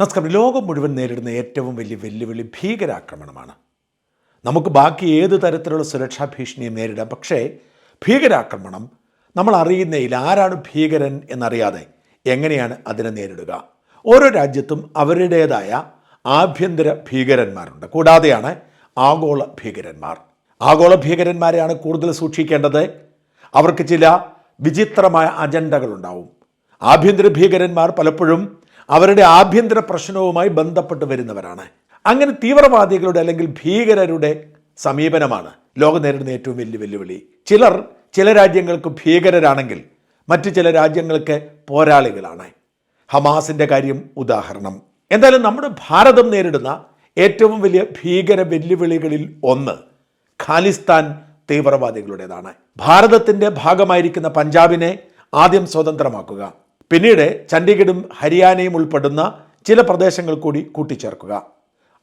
നമസ്കാരം. ലോകം മുഴുവൻ നേരിടുന്ന ഏറ്റവും വലിയ വെല്ലുവിളി ഭീകരാക്രമണമാണ്. നമുക്ക് ബാക്കി ഏത് തരത്തിലുള്ള സുരക്ഷാ ഭീഷണിയും നേരിടാം. പക്ഷേ ഭീകരാക്രമണം നമ്മൾ അറിയുന്നതിൽ ആരാണ് ഭീകരൻ എന്നറിയാതെ എങ്ങനെയാണ് അതിനെ നേരിടുക? ഓരോ രാജ്യത്തും അവരുടേതായ ആഭ്യന്തര ഭീകരന്മാരുണ്ട്. കൂടാതെയാണ് ആഗോള ഭീകരന്മാർ. ആഗോള ഭീകരന്മാരെയാണ് കൂടുതൽ സൂക്ഷിക്കേണ്ടത്. അവർക്ക് ചില വിചിത്രമായ അജണ്ടകളുണ്ടാവും. ആഭ്യന്തര ഭീകരന്മാർ പലപ്പോഴും അവരുടെ ആഭ്യന്തര പ്രശ്നവുമായി ബന്ധപ്പെട്ട് വരുന്നവരാണ്. അങ്ങനെ തീവ്രവാദികളുടെ അല്ലെങ്കിൽ ഭീകരരുടെ സമീപനമാണ് ലോകം നേരിടുന്ന ഏറ്റവും വലിയ വെല്ലുവിളി. ചിലർ ചില രാജ്യങ്ങൾക്ക് ഭീകരരാണെങ്കിൽ മറ്റു ചില രാജ്യങ്ങൾക്ക് പോരാളികളാണ്. ഹമാസിന്റെ കാര്യം ഉദാഹരണം. എന്തായാലും നമ്മുടെ ഭാരതം നേരിടുന്ന ഏറ്റവും വലിയ ഭീകര വെല്ലുവിളികളിൽ ഒന്ന് ഖാലിസ്ഥാൻ തീവ്രവാദികളുടേതാണ്. ഭാരതത്തിന്റെ ഭാഗമായിരിക്കുന്ന പഞ്ചാബിനെ ആദ്യം സ്വതന്ത്രമാക്കുക. പിന്നീട് ചണ്ഡീഗഡും ഹരിയാനയും ഉൾപ്പെടുന്ന ചില പ്രദേശങ്ങൾ കൂടി കൂട്ടിച്ചേർക്കുക.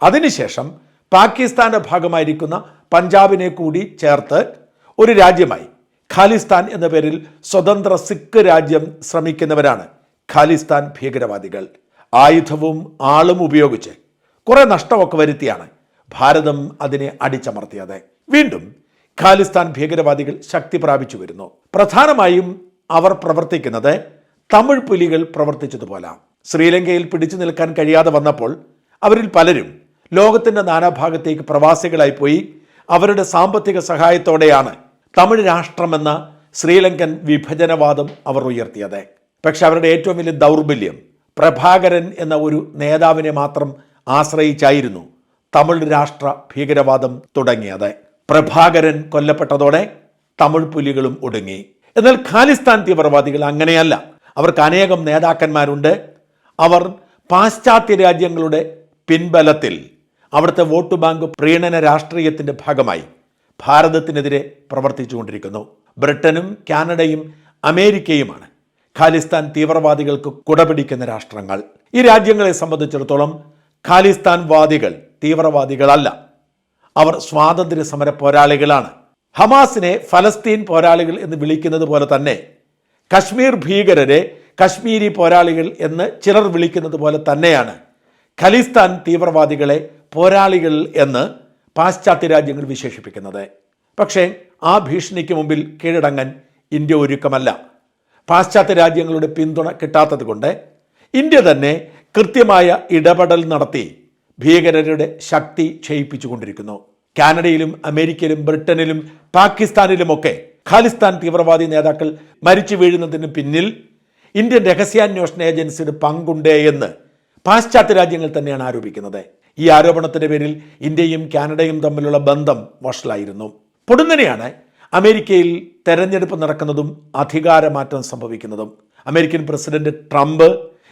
അതിനുശേഷം പാകിസ്ഥാന്റെ ഭാഗമായിരിക്കുന്ന പഞ്ചാബിനെ കൂടി ചേർത്ത് ഒരു രാജ്യമായി ഖാലിസ്ഥാൻ എന്ന പേരിൽ സ്വതന്ത്ര സിഖ് രാജ്യം ശ്രമിക്കുന്നവരാണ് ഖാലിസ്ഥാൻ ഭീകരവാദികൾ. ആയുധവും ആളും ഉപയോഗിച്ച് കുറെ നഷ്ടമൊക്കെ വരുത്തിയാണ് ഭാരതം അതിനെ അടിച്ചമർത്തിയത്. വീണ്ടും ഖാലിസ്ഥാൻ ഭീകരവാദികൾ ശക്തി പ്രാപിച്ചു വരുന്നു. പ്രധാനമായും അവർ പ്രവർത്തിക്കുന്നത് തമിഴ് പുലികൾ പ്രവർത്തിച്ചതുപോലെ. ശ്രീലങ്കയിൽ പിടിച്ചു നിൽക്കാൻ കഴിയാതെ വന്നപ്പോൾ അവരിൽ പലരും ലോകത്തിന്റെ നാനാഭാഗത്തേക്ക് പ്രവാസികളായി പോയി അവരുടെ സാമ്പത്തിക സഹായത്തോടെയാണ് തമിഴ് രാഷ്ട്രമെന്ന ശ്രീലങ്കൻ വിഭജനവാദം അവർ ഉയർത്തിയത്. പക്ഷെ അവരുടെ ഏറ്റവും വലിയ ദൗർബല്യം പ്രഭാകരൻ എന്ന ഒരു നേതാവിനെ മാത്രം ആശ്രയിച്ചായിരുന്നു തമിഴ് രാഷ്ട്ര ഭീകരവാദം തുടങ്ങിയത്. പ്രഭാകരൻ കൊല്ലപ്പെട്ടതോടെ തമിഴ് പുലികളും ഒടുങ്ങി. എന്നാൽ ഖാലിസ്ഥാൻ തീവ്രവാദികൾ അങ്ങനെയല്ല. അവർക്ക് അനേകം നേതാക്കന്മാരുണ്ട്. അവർ പാശ്ചാത്യ രാജ്യങ്ങളുടെ പിൻബലത്തിൽ അവിടുത്തെ വോട്ട് ബാങ്ക് പ്രീണന രാഷ്ട്രീയത്തിന്റെ ഭാഗമായി ഭാരതത്തിനെതിരെ പ്രവർത്തിച്ചുകൊണ്ടിരിക്കുന്നു. ബ്രിട്ടനും കാനഡയും അമേരിക്കയുമാണ് ഖാലിസ്ഥാൻ തീവ്രവാദികൾക്ക് കുടപിടിക്കുന്ന രാഷ്ട്രങ്ങൾ. ഈ രാജ്യങ്ങളെ സംബന്ധിച്ചിടത്തോളം ഖാലിസ്ഥാൻ വാദികൾ തീവ്രവാദികളല്ല. അവർ സ്വാതന്ത്ര്യ സമര പോരാളികളാണ്. ഹമാസിനെ ഫലസ്തീൻ പോരാളികൾ എന്ന് വിളിക്കുന്നത് പോലെ തന്നെ കശ്മീർ ഭീകരരെ കശ്മീരി പോരാളികൾ എന്ന് ചിലർ വിളിക്കുന്നത് പോലെ തന്നെയാണ്. ഖലിസ്ഥാൻ തീവ്രവാദികളെ പോരാളികൾ എന്ന് പാശ്ചാത്യ രാജ്യങ്ങൾ വിശേഷിപ്പിക്കുന്നത്. പക്ഷേ ആ ഭീഷണിക്ക് മുമ്പിൽ കീഴടങ്ങാൻ ഇന്ത്യ ഒരുക്കമല്ല. പാശ്ചാത്യ രാജ്യങ്ങളുടെ പിന്തുണ കിട്ടാത്തത് കൊണ്ട് ഇന്ത്യ തന്നെ കൃത്യമായ ഇടപെടൽ നടത്തി ഭീകരരുടെ ശക്തി ക്ഷയിപ്പിച്ചുകൊണ്ടിരിക്കുന്നു. കാനഡയിലും അമേരിക്കയിലും ബ്രിട്ടനിലും പാകിസ്ഥാനിലുമൊക്കെ ഖാലിസ്ഥാൻ തീവ്രവാദി നേതാക്കൾ മരിച്ചു വീഴുന്നതിന് പിന്നിൽ ഇന്ത്യൻ രഹസ്യാന്വേഷണ ഏജൻസിയുടെ പങ്കുണ്ടേ എന്ന് പാശ്ചാത്യ രാജ്യങ്ങൾ തന്നെയാണ് ആരോപിക്കുന്നത്. ഈ ആരോപണത്തിന്റെ പേരിൽ ഇന്ത്യയും കാനഡയും തമ്മിലുള്ള ബന്ധം വഷളായിരുന്നു. പൊടുന്നനെയാണ് അമേരിക്കയിൽ തെരഞ്ഞെടുപ്പ് നടക്കുന്നതും അധികാരമാറ്റം സംഭവിക്കുന്നതും. അമേരിക്കൻ പ്രസിഡന്റ് ട്രംപ്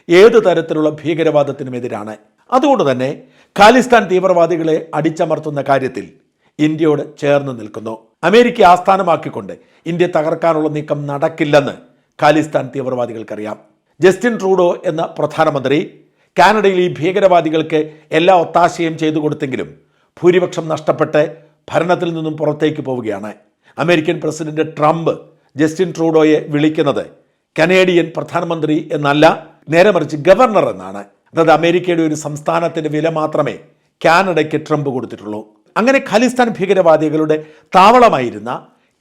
ഏത് തരത്തിലുള്ള ഭീകരവാദത്തിനും എതിരാണ് അതുകൊണ്ട് തന്നെ ഖാലിസ്ഥാൻ തീവ്രവാദികളെ അടിച്ചമർത്തുന്ന കാര്യത്തിൽ ഇന്ത്യയോട് ചേർന്ന് നിൽക്കുന്നു. അമേരിക്ക ആസ്ഥാനമാക്കിക്കൊണ്ട് ഇന്ത്യ തകർക്കാനുള്ള നീക്കം നടക്കില്ലെന്ന് ഖാലിസ്ഥാൻ തീവ്രവാദികൾക്കറിയാം. ജസ്റ്റിൻ ട്രൂഡോ എന്ന പ്രധാനമന്ത്രി കാനഡയിൽ ഈ ഭീകരവാദികൾക്ക് എല്ലാ ഒത്താശയും ചെയ്തു കൊടുത്തെങ്കിലും ഭൂരിപക്ഷം നഷ്ടപ്പെട്ട് ഭരണത്തിൽ നിന്നും പുറത്തേക്ക് പോവുകയാണ്. അമേരിക്കൻ പ്രസിഡന്റ് ട്രംപ് ജസ്റ്റിൻ ട്രൂഡോയെ വിളിക്കുന്നത് കനേഡിയൻ പ്രധാനമന്ത്രി എന്നല്ല നേരെ മറിച്ച് ഗവർണർ എന്നാണ്. അതായത് അമേരിക്കയുടെ ഒരു സംസ്ഥാനത്തിന്റെ വില മാത്രമേ കാനഡയ്ക്ക് ട്രംപ് കൊടുത്തിട്ടുള്ളൂ. അങ്ങനെ ഖാലിസ്ഥാൻ ഭീകരവാദികളുടെ താവളമായിരുന്ന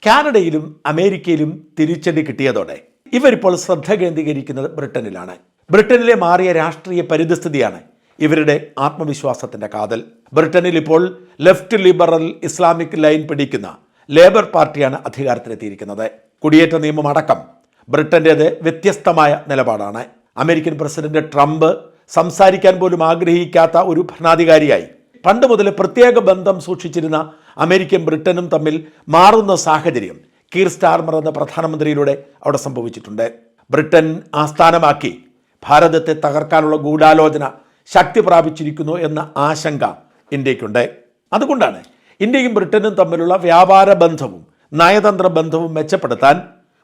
കാനഡയിലും അമേരിക്കയിലും തിരിച്ചടി കിട്ടിയതോടെ ഇവരിപ്പോൾ ശ്രദ്ധ കേന്ദ്രീകരിക്കുന്നത് ബ്രിട്ടനിലാണ്. ബ്രിട്ടനിലെ മാറിയ രാഷ്ട്രീയ പരിതസ്ഥിതിയാണ് ഇവരുടെ ആത്മവിശ്വാസത്തിന്റെ കാതൽ. ബ്രിട്ടനിൽ ഇപ്പോൾ ലെഫ്റ്റ് ലിബറൽ ഇസ്ലാമിക് ലൈൻ പിടിക്കുന്ന ലേബർ പാർട്ടിയാണ് അധികാരത്തിലെത്തിയിരിക്കുന്നത്. കുടിയേറ്റ നിയമം അടക്കം ബ്രിട്ടന്റേത് വ്യത്യസ്തമായ നിലപാടാണ്. അമേരിക്കൻ പ്രസിഡന്റ് ട്രംപ് സംസാരിക്കാൻ പോലും ആഗ്രഹിക്കാത്ത ഒരു ഭരണാധികാരിയായി പണ്ട് മുതൽ പ്രത്യേക ബന്ധം സൂക്ഷിച്ചിരുന്ന അമേരിക്കയും ബ്രിട്ടനും തമ്മിൽ മാറുന്ന സാഹചര്യം കീർ സ്റ്റാർമർ എന്ന പ്രധാനമന്ത്രിയിലൂടെ അവിടെ സംഭവിച്ചിട്ടുണ്ട്. ബ്രിട്ടൻ ആസ്ഥാനമാക്കി ഭാരതത്തെ തകർക്കാനുള്ള ഗൂഢാലോചന ശക്തി പ്രാപിച്ചിരിക്കുന്നു എന്ന ആശങ്ക ഇന്ത്യക്കുണ്ട് അതുകൊണ്ടാണ് ഇന്ത്യയും ബ്രിട്ടനും തമ്മിലുള്ള വ്യാപാര ബന്ധവും നയതന്ത്ര ബന്ധവും മെച്ചപ്പെടുത്താൻ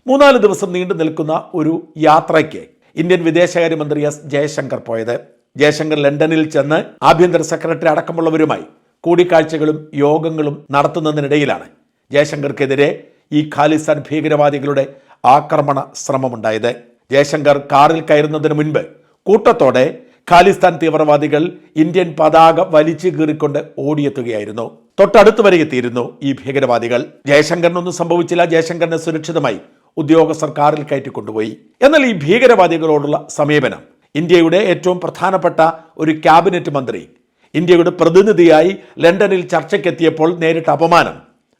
മൂന്നാൽ ദിവസം നീണ്ടു നിൽക്കുന്ന ഒരു യാത്രയ്ക്ക് ഇന്ത്യൻ വിദേശകാര്യമന്ത്രി എസ് ജയശങ്കർ പോയത്. ജയശങ്കർ ലണ്ടനിൽ ചെന്ന് ആഭ്യന്തര സെക്രട്ടറി അടക്കമുള്ളവരുമായി കൂടിക്കാഴ്ചകളും യോഗങ്ങളും നടത്തുന്നതിനിടയിലാണ് ജയശങ്കർക്കെതിരെ ഈ ഖാലിസ്ഥാൻ ഭീകരവാദികളുടെ ആക്രമണ ശ്രമമുണ്ടായത്. ജയശങ്കർ കാറിൽ കയറുന്നതിന് മുൻപ് കൂട്ടത്തോടെ ഖാലിസ്ഥാൻ തീവ്രവാദികൾ ഇന്ത്യൻ പതാക വലിച്ചു കീറിക്കൊണ്ട് ഓടിയെത്തുകയായിരുന്നു. തൊട്ടടുത്ത് വരെ എത്തിയിരുന്നു ഈ ഭീകരവാദികൾ. ജയശങ്കറിനൊന്നും സംഭവിച്ചില്ല. ജയശങ്കറിനെ സുരക്ഷിതമായി ഉദ്യോഗസ്ഥർ കാറിൽ കയറ്റി കൊണ്ടുപോയി എന്നാൽ ഈ ഭീകരവാദികളോടുള്ള സമീപനം ഇന്ത്യയുടെ ഏറ്റവും പ്രധാനപ്പെട്ട ഒരു ക്യാബിനറ്റ് മന്ത്രി. ഇന്ത്യയുടെ പ്രതിനിധിയായി ലണ്ടനിൽ ചർച്ചയ്ക്കെത്തിയപ്പോൾ നേരിട്ട അപമാനം.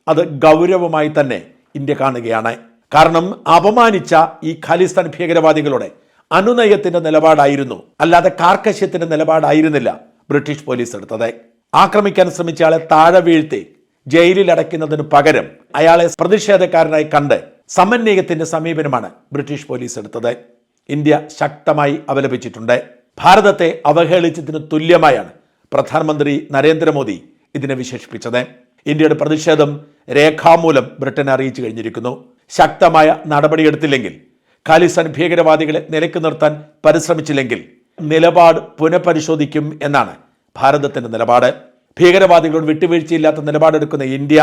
അത് ഗൗരവമായി തന്നെ ഇന്ത്യ കാണുകയാണ്. കാരണം അപമാനിച്ച ഈ ഖാലിസ്ഥാൻ ഭീകരവാദികളുടെ അനുനയത്തിന്റെ നിലപാടായിരുന്നു. അല്ലാതെ കാർക്കശ്യത്തിന്റെ നിലപാടായിരുന്നില്ല ബ്രിട്ടീഷ് പോലീസ് എടുത്തത്. ആക്രമിക്കാൻ ശ്രമിച്ച ആളെ താഴെ വീഴ്ത്തി ജയിലിൽ അടയ്ക്കുന്നതിന് പകരം അയാളെ പ്രതിഷേധക്കാരനായി കണ്ട് സമന്വയത്തിന്റെ സമീപനമാണ് ബ്രിട്ടീഷ് പോലീസ് എടുത്തത്. ഇന്ത്യ ശക്തമായി അപലപിച്ചിട്ടുണ്ട്. ഭാരതത്തെ അവഹേളിച്ചതിന് തുല്യമായാണ് പ്രധാനമന്ത്രി നരേന്ദ്രമോദി ഇതിനെ വിശേഷിപ്പിച്ചത്. ഇന്ത്യയുടെ പ്രതിഷേധം രേഖാമൂലം ബ്രിട്ടൻ അറിയിച്ചു കഴിഞ്ഞിരിക്കുന്നു. ശക്തമായ നടപടിയെടുത്തില്ലെങ്കിൽ ഖാലിസ്ഥാൻ ഭീകരവാദികളെ നിലയ്ക്ക് നിർത്താൻ പരിശ്രമിച്ചില്ലെങ്കിൽ നിലപാട് പുനഃപരിശോധിക്കും എന്നാണ് ഭാരതത്തിന്റെ നിലപാട്. ഭീകരവാദികളോട് വിട്ടുവീഴ്ചയില്ലാത്ത നിലപാടെടുക്കുന്ന ഇന്ത്യ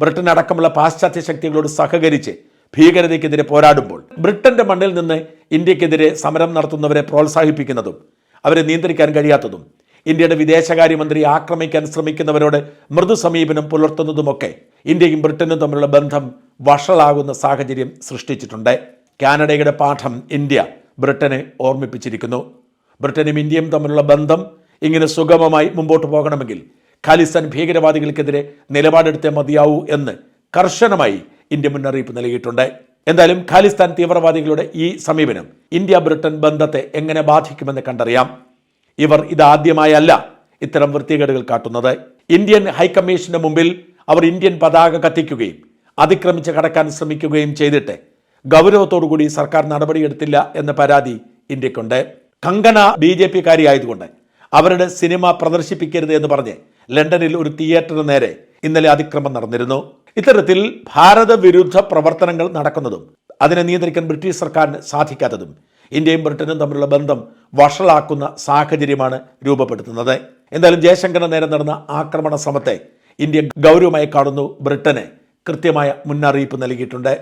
ബ്രിട്ടൻ അടക്കമുള്ള പാശ്ചാത്യ ശക്തികളോട് സഹകരിച്ച് ഭീകരതയ്ക്കെതിരെ പോരാടുമ്പോൾ ബ്രിട്ടന്റെ മണ്ണിൽ നിന്ന് ഇന്ത്യക്കെതിരെ സമരം നടത്തുന്നവരെ പ്രോത്സാഹിപ്പിക്കുന്നതും അവരെ നിയന്ത്രിക്കാൻ കഴിയാത്തതും ഇന്ത്യയുടെ വിദേശകാര്യമന്ത്രി ആക്രമിക്കാൻ ശ്രമിക്കുന്നവരോട് മൃദു സമീപനം പുലർത്തുന്നതുമൊക്കെ ഇന്ത്യയും ബ്രിട്ടനും തമ്മിലുള്ള ബന്ധം വഷളാകുന്ന സാഹചര്യം സൃഷ്ടിച്ചിട്ടുണ്ട്. കാനഡയുടെ പാഠം ഇന്ത്യ ബ്രിട്ടനെ ഓർമ്മിപ്പിച്ചിരിക്കുന്നു. ബ്രിട്ടനും ഇന്ത്യയും തമ്മിലുള്ള ബന്ധം ഇങ്ങനെ സുഗമമായി മുമ്പോട്ട് പോകണമെങ്കിൽ ഖാലിസ്ഥാൻ ഭീകരവാദികൾക്കെതിരെ നിലപാടെടുത്തേ മതിയാവൂ എന്ന് കർശനമായി ഇന്ത്യ മുന്നറിയിപ്പ് നൽകിയിട്ടുണ്ട്. എന്തായാലും ഖാലിസ്ഥാൻ തീവ്രവാദികളുടെ ഈ സമീപനം ഇന്ത്യ ബ്രിട്ടൻ ബന്ധത്തെ എങ്ങനെ ബാധിക്കുമെന്ന് കണ്ടറിയാം. ഇവർ ഇതാദ്യമായല്ല ഇത്തരം വൃത്തികേടുകൾ കാട്ടുന്നത്. ഇന്ത്യൻ ഹൈക്കമ്മീഷന്റെ മുമ്പിൽ അവർ ഇന്ത്യൻ പതാക കത്തിക്കുകയും അതിക്രമിച്ച് കടക്കാൻ ശ്രമിക്കുകയും ചെയ്തിട്ട് ഗൗരവത്തോടുകൂടി സർക്കാർ നടപടിയെടുത്തില്ല എന്ന പരാതി ഇന്ത്യക്കുണ്ട്. കങ്കണ ബി ജെ പി ആയതുകൊണ്ട് അവരുടെ സിനിമ പ്രദർശിപ്പിക്കരുത് എന്ന് പറഞ്ഞ് ലണ്ടനിൽ ഒരു തിയേറ്ററിന് നേരെ ഇന്നലെ അതിക്രമം നടന്നിരുന്നു. ഇത്തരത്തിൽ ഭാരതവിരുദ്ധ പ്രവർത്തനങ്ങൾ നടക്കുന്നതും അതിനെ നിയന്ത്രിക്കാൻ ബ്രിട്ടീഷ് സർക്കാരിന് സാധിക്കാത്തതും ഇന്ത്യയും ബ്രിട്ടനും തമ്മിലുള്ള ബന്ധം വഷളാക്കുന്ന സാഹചര്യമാണ് രൂപപ്പെടുത്തുന്നത്. എന്തായാലും ജയശങ്കറിന് നേരെ നടന്ന ആക്രമണ ശ്രമത്തെ ഇന്ത്യ ഗൗരവമായി കാണുന്നു ബ്രിട്ടന്. കൃത്യമായ മുന്നറിയിപ്പ് നൽകിയിട്ടുണ്ട്.